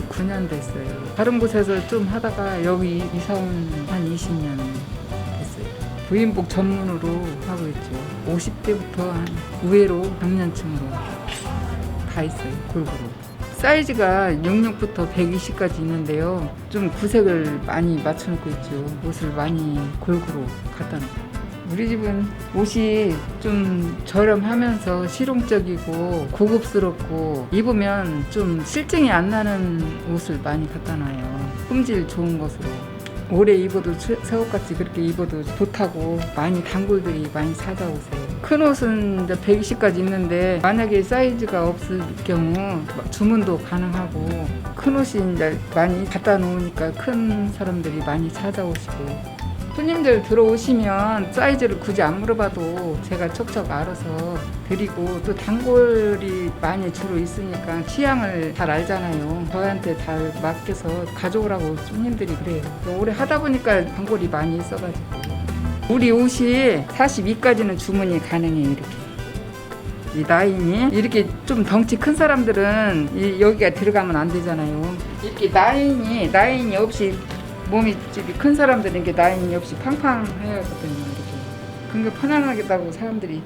89년 됐어요. 다른 곳에서 좀 하다가 여기 이사 온 한 20년 됐어요. 부인복 전문으로 하고 있죠. 50대부터 한 의외로 장년층으로 다 있어요. 골고루. 사이즈가 66부터 120까지 있는데요. 좀 구색을 많이 맞춰놓고 있죠. 옷을 많이 골고루 갖다 놓고. 우리 집은 옷이 좀 저렴하면서 실용적이고 고급스럽고 입으면 좀 실증이 안 나는 옷을 많이 갖다 놔요. 품질 좋은 것으로. 오래 입어도 새- 새옷같이 그렇게 입어도 좋다고 많이 단골들이 많이 찾아오세요. 큰 옷은 이제 120까지 있는데 만약에 사이즈가 없을 경우 주문도 가능하고 큰 옷이 이제 많이 갖다 놓으니까 큰 사람들이 많이 찾아오시고 손님들 들어오시면 사이즈를 굳이 안 물어봐도 제가 척척 알아서 드리고 또 단골이 많이 주로 있으니까 취향을 잘 알잖아요. 저한테 잘 맡겨서 가져오라고 손님들이 그래요. 오래 하다 보니까 단골이 많이 있어가지고 우리 옷이 42까지는 주문이 가능해요 이렇게. 이 라인이 이렇게 좀 덩치 큰 사람들은 이 여기가 들어가면 안 되잖아요. 이렇게 라인이 라인이 없이 몸이 큰 사람들은 이게 라인이 없이 팡팡 해야 하거든요. 이렇게. 그게 편안하겠다고 사람들이